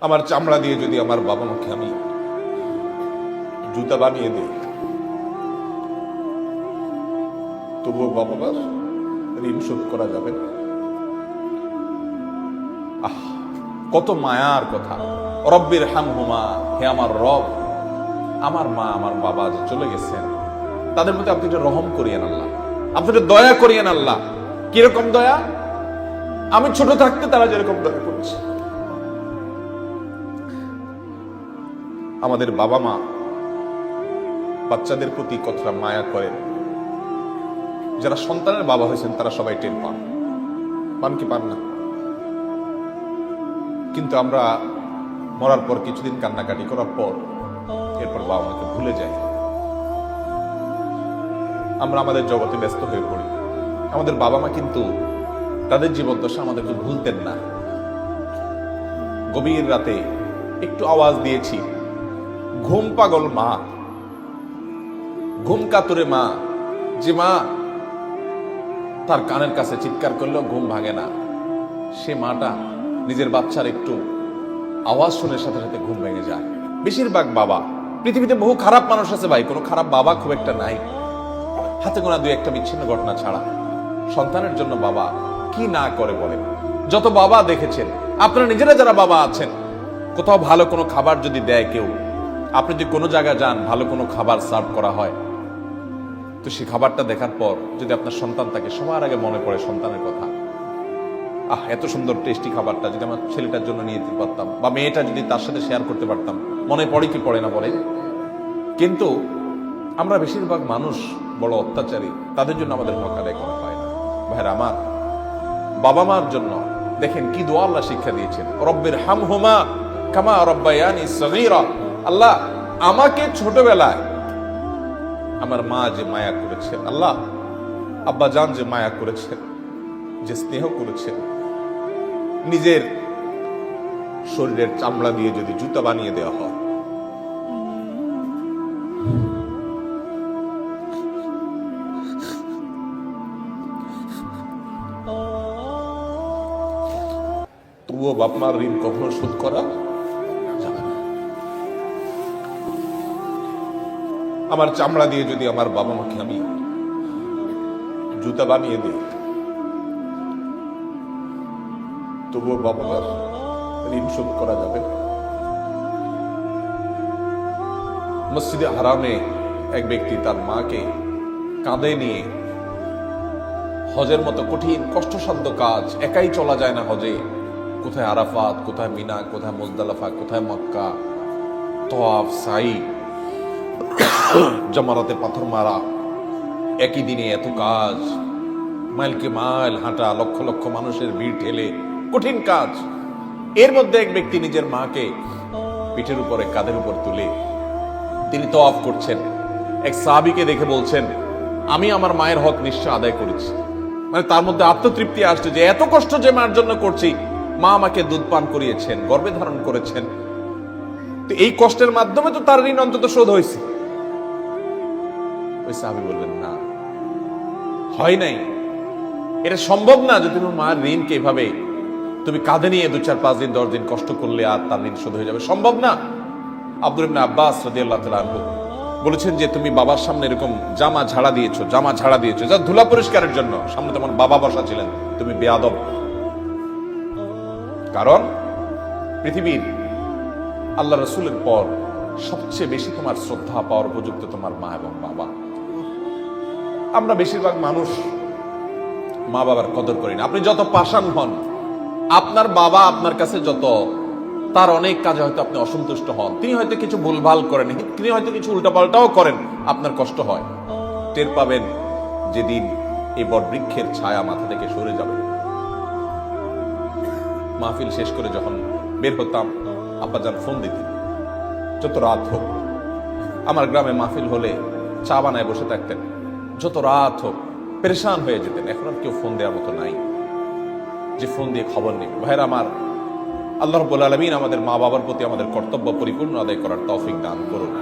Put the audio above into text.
আমার চামড়া দিয়ে যদি আমার বাবা মাকে আমি জুতা বানিয়ে দিই, তবুও বাবা মার ঋণ শোধ করা যাবে আহ, কত মায়ার কথা। রব্বির হাম হুমা হে আমার রব, আমার মা, আমার বাবা যে চলে গেছেন, তাদের মধ্যে আপনি একটু রহম করিয়েন আল্লাহ। আপনি একটু দয়া করিয়েন আল্লাহ। কীরকম দয়া? আমি ছোট থাকতে তারা যেরকম দয়া করেছে। আমাদের বাবা মা বাচ্চাদের প্রতি কতটা মায়া করেন যারা সন্তানের বাবা হয়েছেন, তারা সবাই টের পান। পান কি পান না? কিন্তু আমরা মরার পর কিছুদিন কান্নাকাটি করার পর এরপর বাবা মাকে ভুলে যাই। আমরা আমাদের জগতে ব্যস্ত হয়ে পড়ি। আমাদের বাবা মা কিন্তু তাদের জীবন দশা আমাদেরকে ভুলতেন না। গভীর রাতে একটু আওয়াজ দিয়েছি। ঘুম পাগল মা। ঘুম কাতুরে মা। যে মা। তার কানের কাছে চিৎকার করলেও ঘুম ভাঙে না। সে মাটা নিজের বাচ্চার একটু আওয়াজ শুনে সাথে সাথে ঘুম ভেঙে যায়। বেশিরভাগ বাবা, পৃথিবীতে বহু খারাপ মানুষ আছে ভাই, কোনো খারাপ বাবা খুব একটা নাই। হাতে গোনা দুই একটা বিচ্ছিন্ন ঘটনা ছাড়া। সন্তানের জন্য বাবা কি না করে বলেন? যত বাবা দেখেছেন, আপনারা নিজেরা যারা বাবা আছেন, কোথাও ভালো কোনো খাবার যদি দেয় কেউ আপনি যদি কোনো জায়গায় যান, ভালো কোনো খাবার সার্ভ করা হয়, তো সেই খাবারটা দেখার পর যদি আপনার সন্তান থাকে, সবার আগে মনে পড়ে সন্তানের কথা। আহ, এত সুন্দর টেস্টি খাবারটা যদি আমার ছেলেটার জন্য নিয়ে যেতে পারতাম বা মেয়েটা যদি তার সাথে শেয়ার করতে পারতাম, মনে পড়ে কি পড়ে না বলে কিন্তু আমরা বেশিরভাগ মানুষ বড় অত্যাচারী, তাদের জন্য আমাদের হক করা হয় না। ভাইরা আমার, বাবা মার জন্য, দেখেন কি দোয়া আল্লাহ শিক্ষা দিয়েছেন। রব্বের হাম হুমা কামা রব্বায়ানি সগীরা। আল্লাহ, আমাকে ছোটবেলায় আমার মা যে মায়া করেছেন আল্লাহ, আব্বা জান যে মায়া করেছেন যে স্নেহ করেছেন নিজের শরীরের চামড়া দিয়ে যদি জুতা বানিয়ে দেওয়া হয়। তবুও বাপ মার ঋণ কখনো শোধ করা আমার চামড়া দিয়ে যদি আমার বাবা মাকে আমি জুতা বানিয়ে দিই, তবুও বাবা মার ঋণ শোধ করা যাবে মসজিদে হারামে এক ব্যক্তি তার মাকে কাঁধে নিয়ে হজের মতো কঠিন, কষ্টসাধ্য কাজ, একাই চলা যায় না হজে। কোথায় আরাফাত, কোথায় মিনা, কোথায় মোজদালাফা, কোথায় মক্কা? তোয়াফ সাই জামারাতে পাথর মারা। একই দিনে এত কাজ। মাইলকে মাইল হাঁটা লক্ষ লক্ষ মানুষের ভিড় ঠেলে কঠিন কাজ। এর মধ্যে এক ব্যক্তি নিজের মাকে পিঠের উপরে কাঁধের উপর তুলে তিনি তো অফ করছেন। এক সাহাবিকে দেখে বলছেন, আমি আমার মায়ের হক নিশ্চয় আদায় করেছি। মানে তার মধ্যে আত্মতৃপ্তি আসছে যে এত কষ্ট যে মার জন্য করছি। মা আমাকে দুধ পান করিয়েছেন, গর্ভে ধারণ করেছেন। তো এই কষ্টের মাধ্যমে তো তার ঋণ অন্তত শোধ হয়েছে। ওই সাহাবি বললেন, না, হয় নাই। এটা সম্ভব না যে তুমি মার ঋণকে এভাবে তুমি কাঁধে নিয়ে দু চার পাঁচ দিন, দশ দিন কষ্ট করলে আর তার ঋণ শোধ হয়ে যাবে। সম্ভব না। আব্দুল ইবনে আব্বাস তাআলা আনহু বলেছেন যে, তুমি বাবার সামনে এরকম জামা ঝাড়া দিয়েছ, জামা ঝাড়া দিয়েছ, যা ধুলা পরিষ্কারের জন্য। সামনে তোমার বাবা বসা ছিলেন, তুমি বেয়াদব। কারণ পৃথিবীর আল্লাহ রসুলের পর সবচেয়ে বেশি তোমার শ্রদ্ধা পাওয়ার উপযুক্ত তোমার মা এবং বাবা। আমরা বেশিরভাগ মানুষ মা বাবার কদর করি না। আপনি যত পাষাণ হন, আপনার বাবা আপনার কাছে যত, তার অনেক কাজে হয়তো আপনি অসন্তুষ্ট হন। তিনি হয়তো কিছু ভুলভাল করেন, তিনি হয়তো কিছু উল্টাপাল্টাও করেন, আপনার কষ্ট হয়। টের পাবেন যেদিন এই বটবৃক্ষের ছায়া মাথা থেকে সরে যাবে। মাহফিল শেষ করে যখন বের হতাম, আব্বাজান ফোন দিতেন, যত রাত হোক, আমার গ্রামে মাহফিল হলে চা বানায় বসে থাকতেন। যত রাত হোক, পরেশান হয়ে যেতেন। এখন আর কেউ ফোন দেওয়ার মতো নাই। যে ফোন দিয়ে খবর নেই ভাইয়ের আমার, আল্লাহ রব্বুল আলমিন আমাদের মা বাবার প্রতি আমাদের কর্তব্য পরিপূর্ণ আদায় করার তৌফিক দান করুন।